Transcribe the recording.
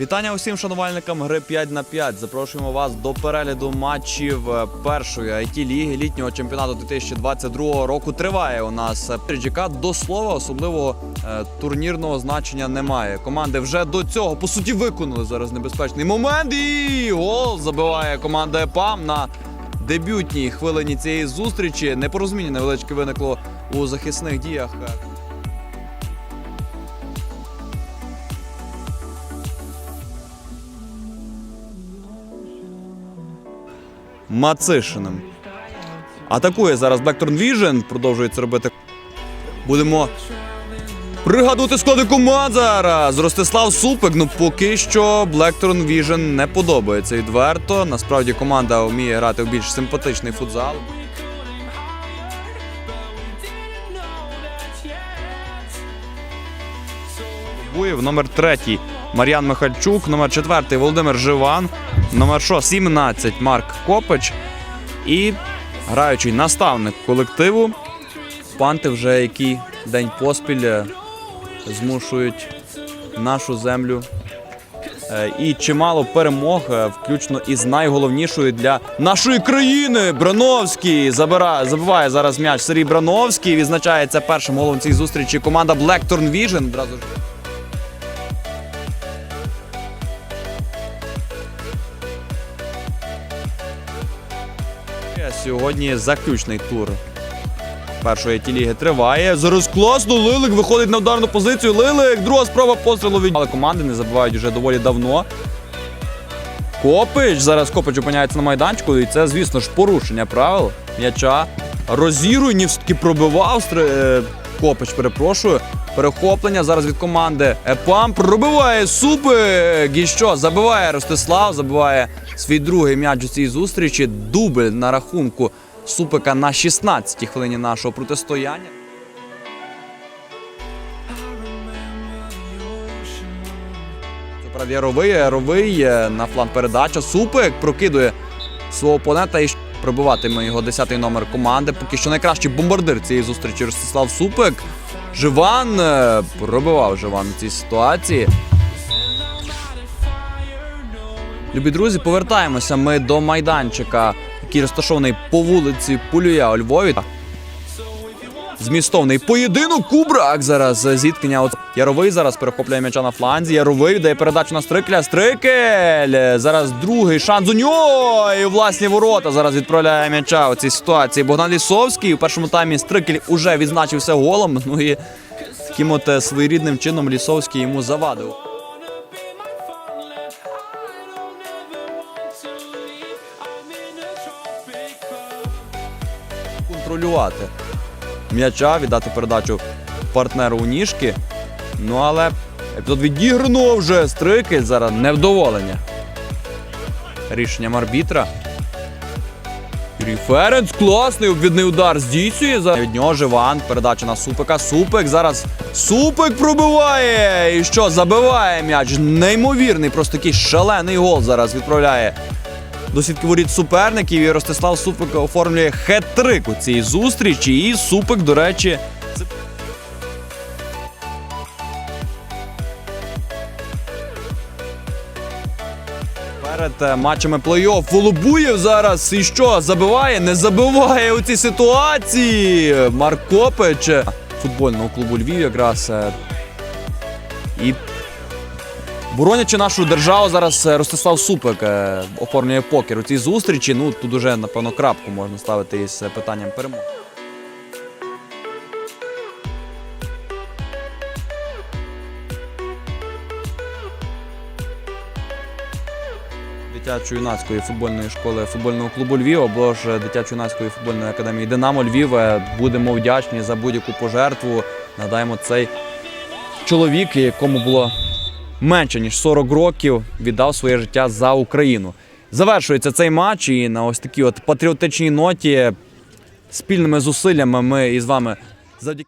Вітання усім шанувальникам гри 5 на 5. Запрошуємо вас до перегляду матчів е, першої it ліги літнього чемпіонату 2022 року. Триває у нас Переджіка. До слова, особливого е, турнірного значення немає. Команди вже до цього по суті виконали зараз небезпечний момент. І гол забиває команда ЕПАМ на дебютній хвилині цієї зустрічі. Непорозуміння невеличке виникло у захисних діях. Мацишиним. Атакує зараз Blackthorn Vision. Продовжує це робити. Будемо пригадувати склади команд зараз. Ростислав Супик. Ну поки що Blackthorn Vision не подобається відверто. Насправді команда вміє грати в більш симпатичний футзал. Буєв, номер третій Мар'ян Михальчук, номер четвертий Володимир Живан, номер 6 17 Марк Копич і граючий наставник колективу. Панти вже який день поспіль е, змушують нашу землю. Е, І чимало перемог, е, включно із найголовнішою для нашої країни. Брановський забирає, забиває зараз м'яч Сергій Брановський. Відзначається першим голом цієї зустрічі команда Blackthorn Vision. Одразу ж Сьогодні заключний тур першої ті-ліги триває. Зараз класно. Лилик виходить на ударну позицію. Лилик, друга спроба пострілу від. Але команди не забувають вже доволі давно. Копич. Зараз Копич опиняється на майданчику, і це, звісно ж, порушення правил. М'яча. Розіруй, все-таки пробивав. Е, Копич, перепрошую. Перехоплення зараз від команди Епам пробиває супик. І що? Забиває Ростислав, забиває свій другий м'яч у цій зустрічі. Дубль на рахунку супика на 16-й хвилині нашого протистояння. Це правда Яровий, е, на фланг передача. Супик прокидує свого опонента і пробиватиме його 10-й номер команди. Поки що найкращий бомбардир цієї зустрічі Ростислав Супик. Живан е, пробивав Живан у цій ситуації. Любі друзі, повертаємося ми до майданчика, який розташований по вулиці Пулюя у Львові. Змістовний поєдинок. Кубрак зараз зіткнення. От Яровий зараз перехоплює м'яча на фланзі. Яровий дає передачу на Стрикля. Стрикель. Зараз другий шанс у нього. І власні ворота зараз відправляє м'яча у цій ситуації. Богдан Лісовський у першому таймі Стрикель уже відзначився голом. Ну і таким от е, своєрідним чином Лісовський йому завадив. контролювати м'яча, віддати передачу партнеру у ніжки. Ну але епізод відіграно вже стрикель зараз невдоволення. Рішенням арбітра. Юрій класний обвідний удар здійснює. За від нього Живан. Передача на Супика. Супик зараз Супик пробиває. І що? Забиває м'яч. Неймовірний, просто такий шалений гол зараз відправляє до сітки воріт суперників. І Ростислав Супик оформлює хет-трик у цій зустрічі. І Супик, до речі, перед е, матчами плей-офф Волобуєв зараз. І що? Забиває? Не забиває у цій ситуації. Марк Копич е, футбольного клубу Львів якраз. е, І Боронячи нашу державу, зараз е, Ростислав Супик е, оформлює покер у цій зустрічі. Ну тут уже напевно крапку можна ставити із е, питанням перемоги. Дитячо-юнацької футбольної школи футбольного клубу Львів або ж дитячо-юнацької футбольної академії Динамо Львів. Будемо вдячні за будь-яку пожертву. Нагадаємо, цей чоловік, якому було менше ніж 40 років віддав своє життя за Україну. Завершується цей матч, і на ось такій от патріотичній ноті спільними зусиллями ми із вами завдяки.